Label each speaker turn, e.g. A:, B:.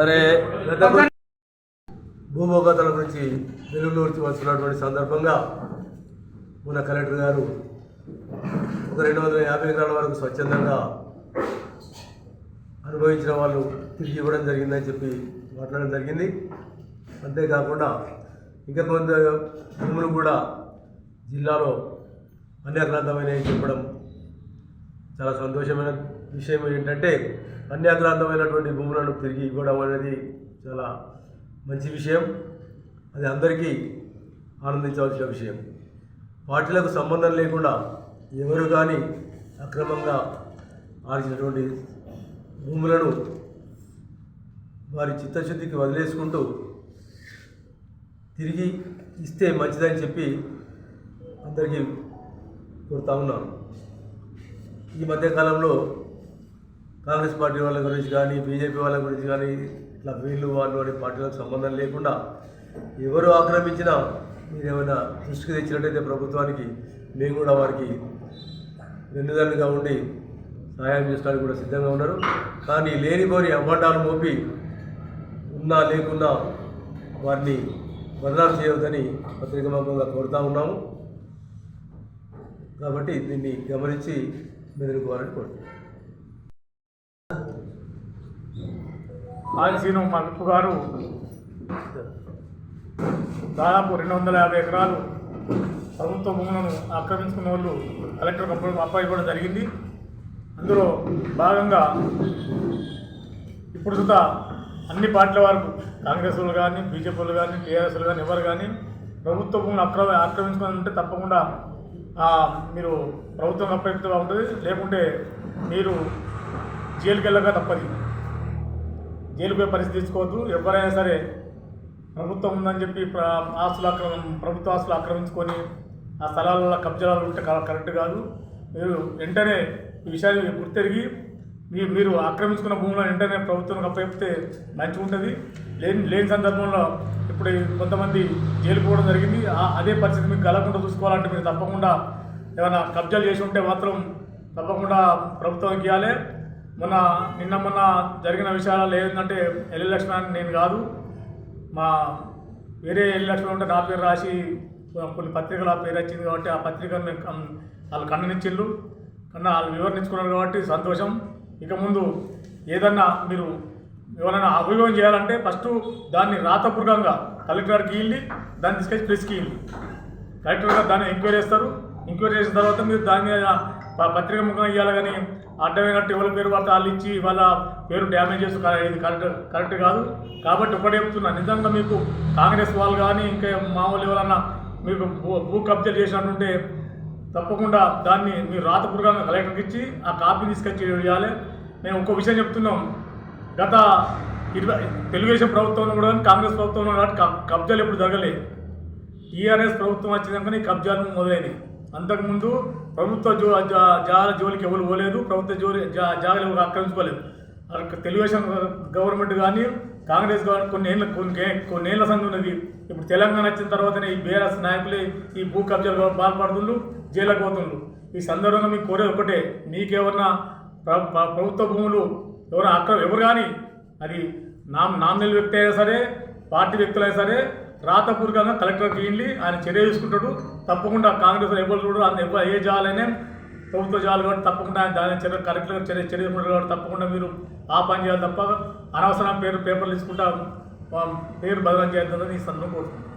A: అరే భూభోగతల గురించి వెలుగులోకి వస్తున్నటువంటి సందర్భంగా మన కలెక్టర్ గారు ఒక రెండు వందల యాభై ఎకరాల వరకు స్వచ్ఛందంగా అనుభవించిన వాళ్ళు తిరిగి ఇవ్వడం జరిగిందని చెప్పి మాట్లాడడం జరిగింది. అంతేకాకుండా ఇంకా కొంత భూములు కూడా జిల్లాలో అన్యాక్రాంతమైనవి చెప్పడం చాలా సంతోషమైన విషయం ఏంటంటే అన్యాక్రాంతమైనటువంటి భూములను తిరిగి ఇవ్వడం అనేది చాలా మంచి విషయం. అది అందరికీ ఆనందించవలసిన విషయం. పార్టీలకు సంబంధం లేకుండా ఎవరు కానీ అక్రమంగా ఆర్జినటువంటి భూములను వారి చిత్తశుద్ధికి వదిలేసుకుంటూ తిరిగి ఇస్తే మంచిదని చెప్పి అందరికీ కోరుతా ఉన్నాను. ఈ మధ్యకాలంలో కాంగ్రెస్ పార్టీ వాళ్ళ గురించి కానీ బీజేపీ వాళ్ళ గురించి కానీ ఇట్లా వీళ్ళు వాళ్ళు అనే పార్టీలకు సంబంధం లేకుండా ఎవరు ఆక్రమించినా మీరు ఏమైనా దృష్టికి తెచ్చినట్టయితే ప్రభుత్వానికి మేము కూడా వారికి వెన్నుదన్నుగా ఉండి సహాయం చేయడానికి కూడా సిద్ధంగా ఉన్నారు. కానీ లేనిపోని అబద్ధాలు మోపి ఉన్నా లేకున్నా వారిని బదనాలు చేయవద్దని పత్రికాముఖంగా కోరుతా ఉన్నాము. కాబట్టి దీన్ని గమనించి మెదలుకోవాలని కోరుతున్నాను
B: ఆదిశీను మా విప్పు గారు దాదాపు రెండు వందల యాభై ఎకరాలు ప్రభుత్వ భూములను ఆక్రమించుకున్న వాళ్ళు కలెక్టర్ అప్పుడు అప్ప ఇవ్వడం జరిగింది. అందులో భాగంగా ఇప్పుడు సుతా అన్ని పార్టీల వరకు కాంగ్రెస్ వాళ్ళు కానీ బీజేపీ వాళ్ళు కానీ టీఆర్ఎస్ కానీ ఎవరు కానీ ప్రభుత్వ భూములు అక్రమ ఆక్రమించుకుని ఉంటే తప్పకుండా మీరు ప్రభుత్వం అప్పగిస్తూ ఉంటుంది లేకుంటే మీరు జైలుకి వెళ్ళక తప్పది. జైలుపోయే పరిస్థితి తీసుకోవద్దు. ఎవరైనా సరే ప్రభుత్వం ఉందని చెప్పి ఆస్తులు ఆక్రమం ప్రభుత్వ ఆస్తులు ఆక్రమించుకొని ఆ స్థలాలలో కబ్జాలు ఉంటే క- కరెక్ట్ కాదు. మీరు వెంటనే ఈ విషయాన్ని గుర్తెరిగి మీరు మీరు ఆక్రమించుకున్న భూములను వెంటనే ప్రభుత్వం అప్పచెప్తే మంచిగా ఉంటుంది లేని లేని సందర్భంలో ఇప్పుడు కొంతమంది జైలుకు పోవడం జరిగింది. ఆ- అదే పరిస్థితి మీకు కలగకుండా చూసుకోవాలంటే మీరు తప్పకుండా ఏమైనా కబ్జాలు చేసి ఉంటే మాత్రం తప్పకుండా ప్రభుత్వానికి ఇవ్వాలి. మొన్న నిన్న మొన్న జరిగిన విషయాలలో ఏంటంటే ఎల్లి లక్ష్మణ్ నేను కాదు. మా వేరే ఎల్లి లక్ష్మణ్ ఉంటే నా పేరు రాసి కొన్ని పత్రికలు ఆ పేరు వచ్చింది కాబట్టి ఆ పత్రికను వాళ్ళు ఖండనిచ్చిళ్ళు కన్నా వాళ్ళు వివరించుకున్నారు కాబట్టి సంతోషం. ఇక ముందు ఏదన్నా మీరు ఎవరైనా అభియోగం చేయాలంటే ఫస్ట్ దాన్ని రాతపూర్వకంగా కలెక్టర్కి వెళ్ళి దాన్ని తీసుకొచ్చి ప్రెస్కి వెళ్ళి కలెక్టర్ గారు దాన్ని ఎంక్వైరీ చేస్తారు. ఎంక్వైరీ చేసిన తర్వాత మీరు దాని మీద పత్రిక ముఖం ఇవ్వాలి కానీ అడ్డమైనట్టు ఎవరి పేరు పడితే వాళ్ళు ఇచ్చి వాళ్ళ పేరు డ్యామేజ్ చేసి ఇది కరెక్ట్ కరెక్ట్ కాదు. కాబట్టి ఒకటే చెప్తున్నా నిజంగా మీకు కాంగ్రెస్ వాళ్ళు కానీ ఇంకా మామూలు ఎవరన్నా మీకు భూ భూ చేసినట్టుంటే తప్పకుండా దాన్ని మీరు రాతపూర్వకంగా కలెక్టర్కి ఇచ్చి ఆ కాపీ తీసుకొచ్చి ఇవ్వాలి. మేము ఇంకో విషయం చెప్తున్నాం గత ఇరవై తెలుగుదేశం ప్రభుత్వంలో కూడా కానీ కాంగ్రెస్ ప్రభుత్వంలో కాబట్టి కబ్జాలు ఎప్పుడు జరగలేదు టీఆర్ఎస్ ప్రభుత్వం వచ్చినాకనే కబ్జాలు మొదలైనవి అంతకుముందు ప్రభుత్వ జో జా- జాల జోలికి ఎవరు పోలేదు ప్రభుత్వ జోలి జా జాగలు ఎవరు ఆక్రమించుకోలేదు. అక్కడ తెలుగుదేశం గవర్నమెంట్ కానీ కాంగ్రెస్ గవర్నమెంట్ కొన్ని ఏళ్ళ కొన్ని కొన్ని ఏళ్ళ సంఘం ఉన్నది. ఇప్పుడు తెలంగాణ వచ్చిన తర్వాతనే ఈ బీఆర్ఎస్ నాయకులే ఈ భూ కబ్జాలు బాధపడుతుండ్రు జైలకు పోతుండ్రు. ఈ సందర్భంగా మీకు కోరేది ఒకటే మీకేమన్నా ప్రభుత్వ భూములు ఎవరు అక్రమ ఎవరు కానీ అది నామ్ నామినల్ వ్యక్తి అయినా సరే పార్టీ వ్యక్తులైనా సరే రాతపూర్వకంగా కలెక్టర్ వెళ్ళి ఆయన చర్య తీసుకుంటాడు. తప్పకుండా కాంగ్రెస్ ఎవరు చూడరు. అంత ఎవరు ఏ జాలైనా ప్రభుత్వ జాలు కాబట్టి తప్పకుండా ఆయన దాని చర్య కలెక్టర్ చర్య చర్య తీసుకుంటారు కాబట్టి తప్పకుండా మీరు ఆ పని చేయాలి తప్ప అనవసరం పేరు పేపర్లు తీసుకుంటా పేరు బదలం చేయొద్దని ఈ సందర్భం కోరుతున్నాను.